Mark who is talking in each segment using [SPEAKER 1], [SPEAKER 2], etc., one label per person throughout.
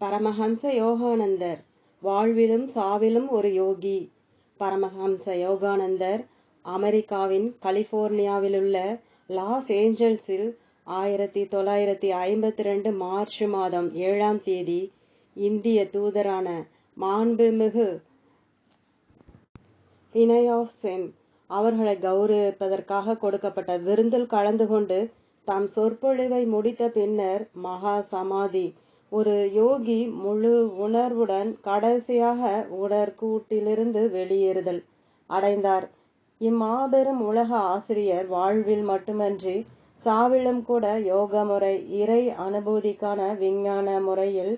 [SPEAKER 1] பரமஹம்ச யோகானந்தர். வாழ்விலும் சாவிலும் ஒரு யோகி. பரமஹம்ச யோகானந்தர் அமெரிக்காவின் கலிபோர்னியாவிலுள்ள லாஸ் ஏஞ்சல்ஸில் ஆயிரத்தி தொள்ளாயிரத்தி ஐம்பத்தி ரெண்டு மார்ச் மாதம் ஏழாம் தேதி இந்திய தூதரான மாண்புமிகு இனயாஃப் சென் அவர்களை கௌரவிப்பதற்காக கொடுக்கப்பட்ட விருந்தில் கலந்து கொண்டு தம் சொற்பொழிவை முடித்த பின்னர் மகா சமாதி ஒரு யோகி முழு உணர்வுடன் கடைசியாக உடற்கூட்டிலிருந்து வெளியேறுதல் அடைந்தார். இம்மாபெரும் உலக ஆசிரியர் வாழ்வில் மட்டுமன்றி சாவிலும் கூட யோக முறை இறை அனுபூதிக்கான விஞ்ஞான முறையில்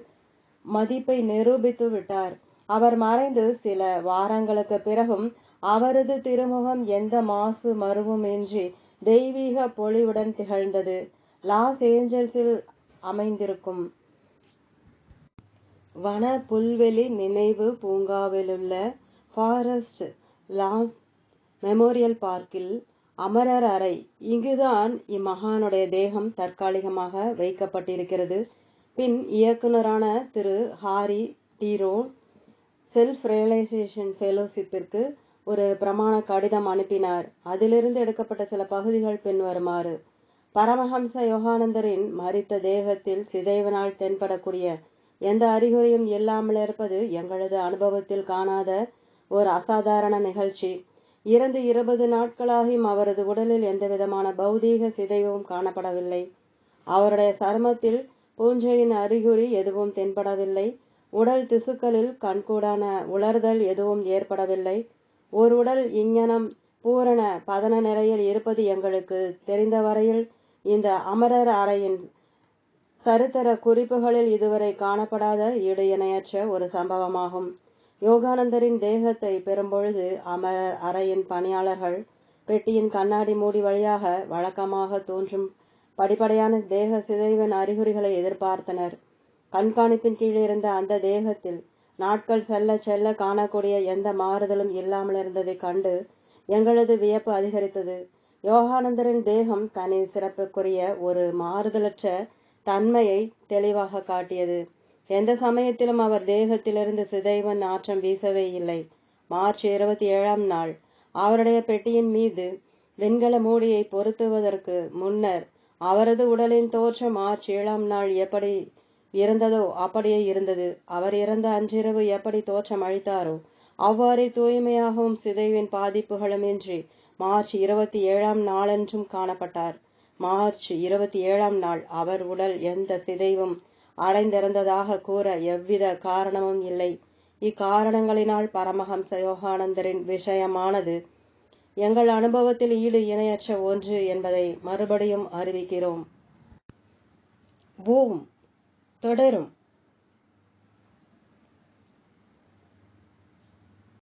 [SPEAKER 1] மதிப்பை நிரூபித்து விட்டார். அவர் மறைந்து சில வாரங்களுக்கு பிறகும் அவரது திருமுகம் எந்த மாசு மருவுமின்றி தெய்வீக பொலிவுடன் திகழ்ந்தது. லாஸ் ஏஞ்சல்ஸில் அமைந்திருக்கும். வன புல்வெளி நினைவு பூங்காவிலுள்ள ஃபாரஸ்ட் லாஸ் மெமோரியல் பார்க்கில் அமரர் அறை. இங்குதான் இம்மகானுடைய தேகம் தற்காலிகமாக வைக்கப்பட்டிருக்கிறது. பின் இயக்குனரான திரு. ஹாரி டீரோன் செல்ஃப் ரியலைசேஷன் ஃபெலோஷிப்பிற்கு ஒரு பிரமாண கடிதம் அனுப்பினார். அதிலிருந்து எடுக்கப்பட்ட சில பகுதிகள் பின்வருமாறு. பரமஹம்ச யோகானந்தரின் மறித்த தேகத்தில் சிதைவனால் தென்படக்கூடிய எந்த அறிகுறியும் இல்லாமல் இருப்பது எங்களது அனுபவத்தில் காணாத ஒரு அசாதாரண நிகழ்ச்சி. இறந்து இருபது நாட்களாகியும் அவரது உடலில் எந்தவிதமான பௌதீக சிதைவும் காணப்படவில்லை. அவருடைய சருமத்தில் பூஞ்சையின் அறிகுறி எதுவும் தென்படவில்லை. உடல் திசுக்களில் கண்கூடான உலர்தல் எதுவும் ஏற்படவில்லை. ஒரு உடல் இங்ஙனம் பூரண பதன நிலையில் இருப்பது எங்களுக்கு தெரிந்த வரையில் இந்த அமரர் அறையின் சரித்திர குறிப்புகளில் இதுவரை காணப்படாத ஈடு இணையற்ற ஒரு சம்பவமாகும். யோகானந்தரின் தேகத்தை பெறும்பொழுது அமரர் அறையின் பணியாளர்கள் பெட்டியின் கண்ணாடி மூடி வழியாக வழக்கமாக தோன்றும் படிப்படையான தேக சிதைவின் அறிகுறிகளை எதிர்பார்த்தனர். கண்காணிப்பின் கீழ் இருந்த அந்த தேகத்தில் நாட்கள் செல்ல செல்ல காணக்கூடிய எந்த மாறுதலும் இல்லாமல் இருந்ததை கண்டு எங்களது வியப்பு அதிகரித்தது. யோகானந்தரின் தேகம் தனி சிறப்புக்குரிய ஒரு மாறுதலற்ற தன்மையை தெளிவாக காட்டியது. எந்த சமயத்திலும் அவர் தேகத்திலிருந்து சிதைவன் நாற்றம் வீசவே இல்லை. மார்ச் இருபத்தி ஏழாம் நாள். அவருடைய பெட்டியின் மீது வெண்கல மூடியை பொருத்துவதற்கு முன்னர் அவரது உடலின் தோற்றம் மார்ச் ஏழாம் நாள் எப்படி இருந்ததோ அப்படியே இருந்தது. அவர் இறந்த அன்றிரவு எப்படி தோற்றம் அளித்தாரோ அவ்வாறே தூய்மையாகவும் சிதைவின் பாதிப்புகளும் இன்றி மார்ச் இருபத்தி ஏழாம் நாளன்றும் காணப்பட்டார். மார்ச் இருபத்தி ஏழாம் நாள் அவர் உடல் எந்த சிதைவும் அடைந்திருந்ததாக கூற எவ்வித காரணமும் இல்லை. இக்காரணங்களினால் பரமஹம்ச யோகானந்தரின் விஷயமானது எங்கள் அனுபவத்தில் ஈடு இணையற்ற ஒன்று என்பதை மறுபடியும் அறிவிக்கிறோம். பூம் தொடரும்.